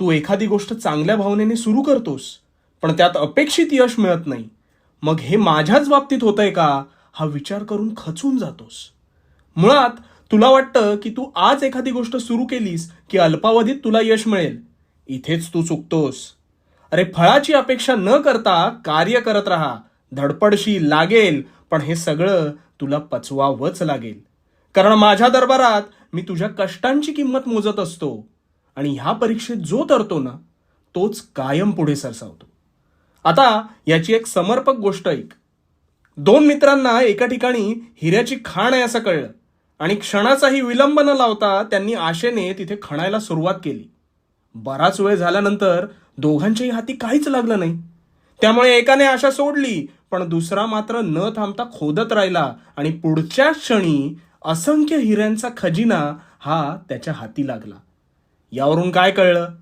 तू एखादी गोष्ट चांगल्या भावनेने सुरू करतोस पण त्यात अपेक्षित यश मिळत नाही मग हे माझ्याच बाबतीत होतंय का? हा विचार करून खचून जातोस. मुळात तुला वाटतं की तू आज एखादी गोष्ट सुरू केलीस की अल्पावधीत तुला यश मिळेल. इथेच तू चुकतोस. अरे फळाची अपेक्षा न करता कार्य करत राहा. धडपडशी लागेल पण हे सगळं तुला पचवावंच लागेल. कारण माझ्या दरबारात मी तुझ्या कष्टांची किंमत मोजत असतो. आणि ह्या परीक्षेत जो तरतो ना तोच कायम पुढे सरसावतो. आता याची एक समर्पक गोष्ट ऐक. दोन मित्रांना एका ठिकाणी हिऱ्याची खाण आहे असं कळलं आणि क्षणाचाही विलंब न लावता त्यांनी आशेने तिथे खणायला सुरुवात केली. बराच वेळ झाल्यानंतर दोघांच्याही हाती काहीच लागलं नाही. त्यामुळे एकाने आशा सोडली पण दुसरा मात्र न थांबता खोदत राहिला आणि पुढच्या क्षणी असंख्य हिऱ्यांचा खजिना हा त्याच्या हाती लागला. यावरून काय कळलं?